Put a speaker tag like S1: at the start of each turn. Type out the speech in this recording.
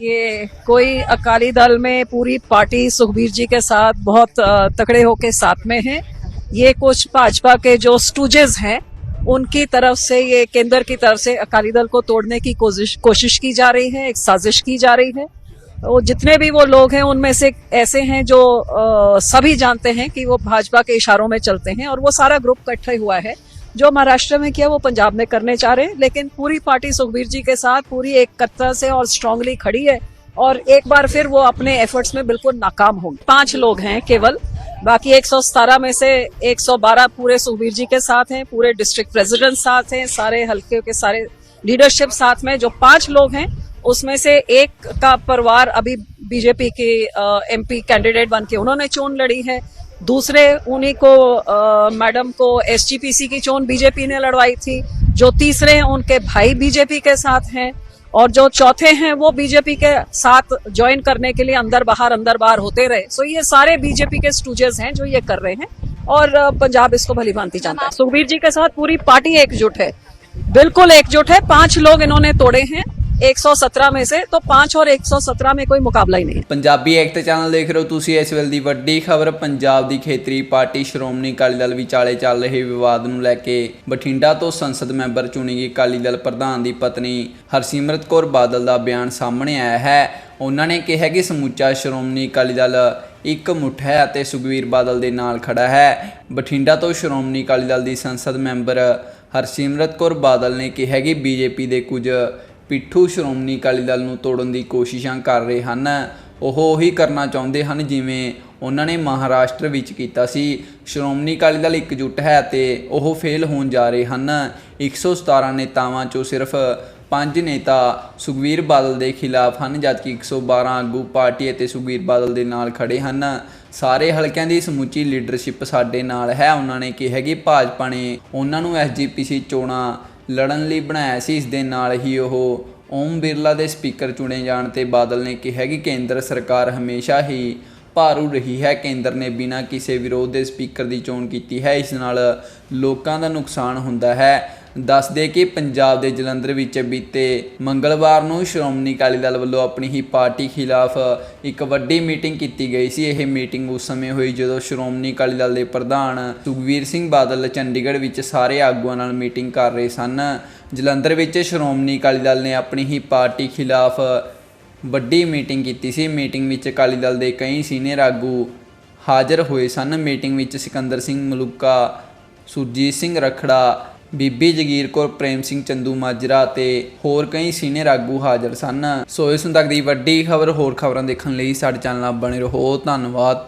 S1: ये कोई अकाली दल में पूरी पार्टी सुखबीर जी के साथ बहुत तकड़े होके साथ में है। ये कुछ भाजपा के जो स्टूजेस हैं उनकी तरफ़ से ये केंद्र की तरफ़ से अकाली दल को तोड़ने की कोशिश कोशिश की जा रही है एक साजिश की जा रही है। वो जितने भी वो लोग हैं उनमें से ऐसे हैं जो अ, सभी जानते हैं कि वो भाजपा के इशारों में चलते हैं और वो सारा ग्रुप इकट्ठे हुआ है। जो महाराष्ट्र में किया, वो पंजाब में करने चाह रहे हैं। लेकिन पूरी पार्टी सुखबीर जी के साथ, पूरी एक से और स्ट्रांगली खड़ी है और एक बार फिर वो अपने एफर्ट्स में बिल्कुल नाकाम होंगे। पाँच लोग हैं केवल। बाकी 117 में से 112 पूरे सुखबीर जी के साथ हैं, पूरे डिस्ट्रिक्ट प्रेसिडेंट साथ हैं, सारे हल्के के सारे लीडरशिप साथ में जो पाँच लोग हैं, उसमें से एक का परिवार अभी बीजेपी के एमपी कैंडिडेट बन के उन्होंने चोन लड़ी है। दूसरे उन्हीं को मैडम को एसजीपीसी की चोन बीजेपी ने लड़वाई थी। जो तीसरे उनके भाई बीजेपी के साथ हैं और जो चौथे हैं वो बीजेपी के साथ ज्वाइन करने के लिए अंदर बाहर अंदर बाहर होते रहे। सो ये सारे बीजेपी के स्टूजेस हैं जो ये कर रहे हैं और पंजाब इसको भली भांति जानता है। सुखबीर जी के साथ पूरी पार्टी एकजुट है। बिल्कुल एकजुट है। पाँच लोग इन्होंने तोड़े हैं। 117 में से तो पांच और 117 में कोई मुकाबला ही नहीं है
S2: ਪੰਜਾਬੀ ਐਕਟ ਚੈਨਲ ਦੇਖ ਰਹੇ ਹੋ ਤੁਸੀਂ ਇਸ ਵੇਲੇ ਦੀ ਵੱਡੀ ਖਬਰ ਪੰਜਾਬ ਦੀ ਖੇਤਰੀ ਪਾਰਟੀ ਸ਼੍ਰੋਮਣੀ ਅਕਾਲੀ ਦਲ ਵਿਚਾਲੇ ਚੱਲ ਰਹੇ ਵਿਵਾਦ ਨੂੰ ਲੈ ਕੇ ਬਠਿੰਡਾ ਤੋਂ ਸੰਸਦ ਮੈਂਬਰ ਚੁਣੀ ਗਈ ਅਕਾਲੀ ਦਲ ਪ੍ਰਧਾਨ ਦੀ ਪਤਨੀ ਹਰਸਿਮਰਤ ਕੌਰ ਬਾਦਲ ਦਾ ਬਿਆਨ ਸਾਹਮਣੇ ਆਇਆ ਹੈ ਉਹਨਾਂ ਨੇ ਕਿਹਾ ਕਿ ਸਮੁੱਚਾ ਸ਼੍ਰੋਮਣੀ ਅਕਾਲੀ ਦਲ ਇੱਕ ਮੁੱਠ ਹੈ ਅਤੇ ਸੁਖਵੀਰ ਬਾਦਲ ਦੇ ਨਾਲ ਖੜਾ ਹੈ ਬਠਿੰਡਾ ਤੋਂ ਸ਼੍ਰੋਮਣੀ ਅਕਾਲੀ ਦਲ ਦੀ ਸੰਸਦ ਮੈਂਬਰ ਹਰਸਿਮਰਤ ਕੌਰ ਬਾਦਲ ਨੇ ਕਿਹਾ ਕਿ ਬੀਜੇਪੀ ਦੇ ਕੁਝ ਪਿੱਠੂ ਸ਼੍ਰੋਮਣੀ ਅਕਾਲੀ ਦਲ ਨੂੰ ਤੋੜਨ ਦੀ ਕੋਸ਼ਿਸ਼ਾਂ ਕਰ ਰਹੇ ਹਨ। ਉਹ ਉਹੀ ਕਰਨਾ ਚਾਹੁੰਦੇ ਹਨ ਜਿਵੇਂ ਉਹਨਾਂ ਨੇ ਮਹਾਰਾਸ਼ਟਰ ਵਿੱਚ ਕੀਤਾ ਸੀ। ਸ਼੍ਰੋਮਣੀ ਅਕਾਲੀ ਦਲ ਇਕਜੁੱਟ ਹੈ ਤੇ ਉਹ ਫੇਲ ਹੋਣ ਜਾ ਰਹੇ ਹਨ। 117 ਨੇਤਾਵਾਂ ਚੋਂ ਸਿਰਫ ਪੰਜ ਨੇਤਾ ਸੁਖਵੀਰ ਬਾਦਲ ਦੇ ਖਿਲਾਫ ਹਨ, ਜਦਕਿ 112 ਆਗੂ ਪਾਰਟੀ ਅਤੇ ਸੁਖਵੀਰ ਬਾਦਲ ਦੇ ਨਾਲ ਖੜੇ ਹਨ। ਸਾਰੇ ਹਲਕਿਆਂ ਦੀ ਸਮੁੱਚੀ ਲੀਡਰਸ਼ਿਪ ਸਾਡੇ ਨਾਲ ਹੈ, ਉਹਨਾਂ ਨੇ ਕਿਹਾ ਕਿ ਭਾਜਪਾ ਨੇ ਉਹਨਾਂ ਨੂੰ ਐਸਜੀਪੀਸੀ ਚੋਣਾਂ ਲੜਨ ਲਈ ਬਣਾਇਆ ਸੀ। ਇਸ ਦੇ ਨਾਲ ਹੀ ਉਹ ਓਮ ਬਿਰਲਾ ਦੇ ਸਪੀਕਰ ਚੁਣੇ ਜਾਣ ਤੇ ਬਾਦਲ ਨੇ ਕਿਹਾ ਕਿ ਕੇਂਦਰ ਸਰਕਾਰ ਹਮੇਸ਼ਾ ਹੀ ਭਾਰੂ ਰਹੀ ਹੈ। ਕੇਂਦਰ ਨੇ ਬਿਨਾਂ ਕਿਸੇ ਵਿਰੋਧ ਦੇ ਸਪੀਕਰ ਦੀ ਚੋਣ ਕੀਤੀ ਹੈ। ਇਸ ਨਾਲ ਲੋਕਾਂ ਦਾ ਨੁਕਸਾਨ ਹੁੰਦਾ ਹੈ। ਦੱਸਦੇ ਕਿ ਪੰਜਾਬ ਦੇ ਜਲੰਧਰ ਵਿੱਚ ਬੀਤੇ ਮੰਗਲਵਾਰ ਨੂੰ ਸ਼੍ਰੋਮਣੀ ਅਕਾਲੀ ਦਲ ਵੱਲੋਂ ਆਪਣੀ ਹੀ ਪਾਰਟੀ ਖਿਲਾਫ ਇੱਕ ਵੱਡੀ ਮੀਟਿੰਗ ਕੀਤੀ ਗਈ ਸੀ। ਇਹ ਮੀਟਿੰਗ ਉਸ ਸਮੇਂ ਹੋਈ ਜਦੋਂ ਸ਼੍ਰੋਮਣੀ ਅਕਾਲੀ ਦਲ ਦੇ ਪ੍ਰਧਾਨ ਸੁਖਵੀਰ ਸਿੰਘ ਬਾਦਲ ਚੰਡੀਗੜ੍ਹ ਵਿੱਚ ਸਾਰੇ ਆਗੂਆਂ ਨਾਲ ਮੀਟਿੰਗ ਕਰ ਰਹੇ ਸਨ। ਜਲੰਧਰ ਵਿੱਚ ਸ਼੍ਰੋਮਣੀ ਅਕਾਲੀ ਦਲ ਨੇ ਆਪਣੀ ਹੀ ਪਾਰਟੀ ਖਿਲਾਫ ਵੱਡੀ ਮੀਟਿੰਗ ਕੀਤੀ ਸੀ। ਮੀਟਿੰਗ ਵਿੱਚ ਅਕਾਲੀ ਦਲ ਦੇ ਕਈ ਸੀਨੀਅਰ ਆਗੂ ਹਾਜ਼ਰ ਹੋਏ ਸਨ। ਮੀਟਿੰਗ ਵਿੱਚ ਸਿਕੰਦਰ ਸਿੰਘ ਮਲੂਕਾ, ਸੁਰਜੀਤ ਸਿੰਘ ਰਖੜਾ ਬੀਬੀ ਜਗੀਰ ਕੌਰ, ਪ੍ਰੇਮ ਸਿੰਘ ਚੰਦੂ ਮਾਜਰਾ ਤੇ ਹੋਰ ਕਈ ਸੀਨੀਅਰ ਆਗੂ ਹਾਜ਼ਰ ਸਨ। ਸੋ ਇਸ ਤੱਕ ਦੀ ਵੱਡੀ ਖਬਰ ਹੋਰ ਖਬਰਾਂ ਦੇਖਣ ਲਈ ਸਾਡੇ ਚੈਨਲ ਨਾਲ ਬਣੇ ਰਹੋ। ਧੰਨਵਾਦ।